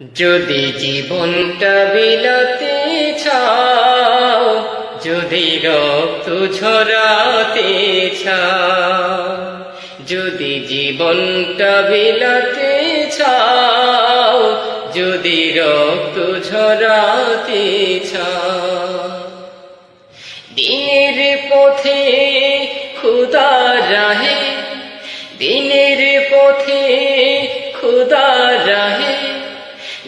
যদি জীবনটা বিলাতে চাও, যদি রক্ত ঝরাতে চাও, যদি জীবনটা বিলাতে চাও, যদি রক্ত ঝরাতে চাও। দিনের পথে খুদা রাহে, দিনের পথে খুদা রাহে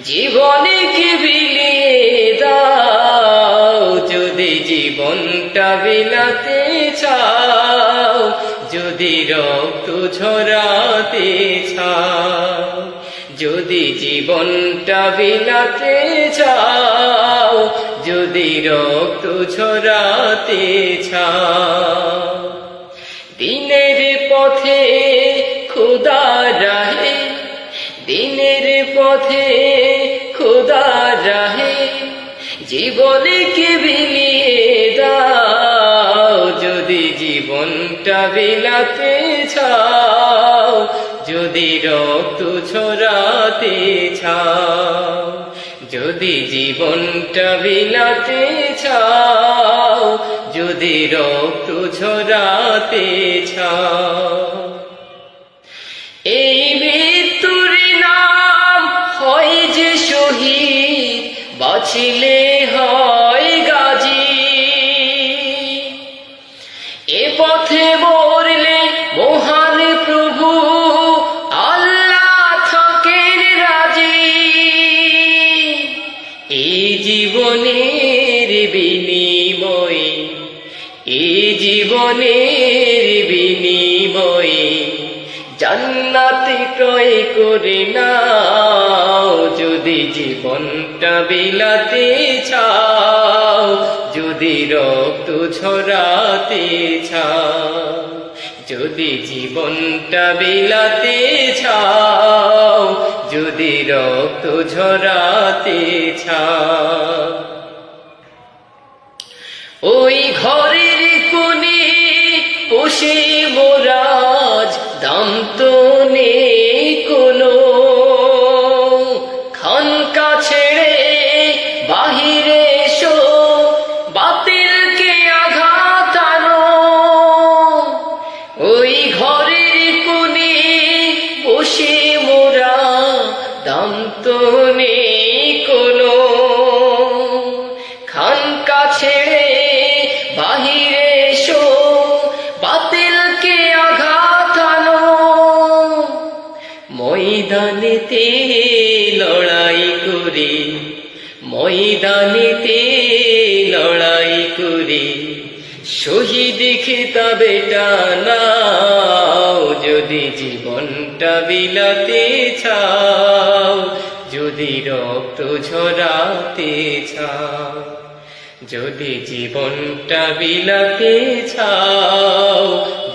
জীবনকে বিলিয়ে দাও, যদি জীবনটা বিলাতে চাও, যদি রক্ত ঝরাতে চাও, যদি জীবনটা বিলাতে চাও, যদি রক্ত ঝরাতে চাও। দিনের পথে খুদা রাহে, দিনের পথে রাহে জীবনকে বিলিয়ে দাও? যদি জীবনটা বিলাতে চাও, যদি রক্ত ছড়াতে চাও, যদি জীবনটা বিলাতে চাও, যদি রক্ত ঝরাতে চাও। বাঁচিলে হয় গাজী। এ পথে মরলে মহান প্রভু আল্লাহ থাকেন রাজি। এই জীবনের বিনিময়ে, এই জীবনের জান্নাতি ক্রয় করে নাও, যদি জীবনটা বিলাতে চাও, যদি রক্ত ছড়াতে চাও, যদি জীবনটা বিলাতে চাও, যদি রক্ত ঝরাতে চাও। ওই ঘরের দাম কোনো খানকা ছেড়ে বাহিরে এসো ওই ঘরের কোণে বসে ময়দানেতে লড়াই করে, ময়দানেতে লড়াই করে। শহীদ খেতাবেটা নাও, যদি জীবনটা বিলাতে চাও, যদি রক্ত ঝরাতে চাও, যদি জীবনটা বিলাতে চাও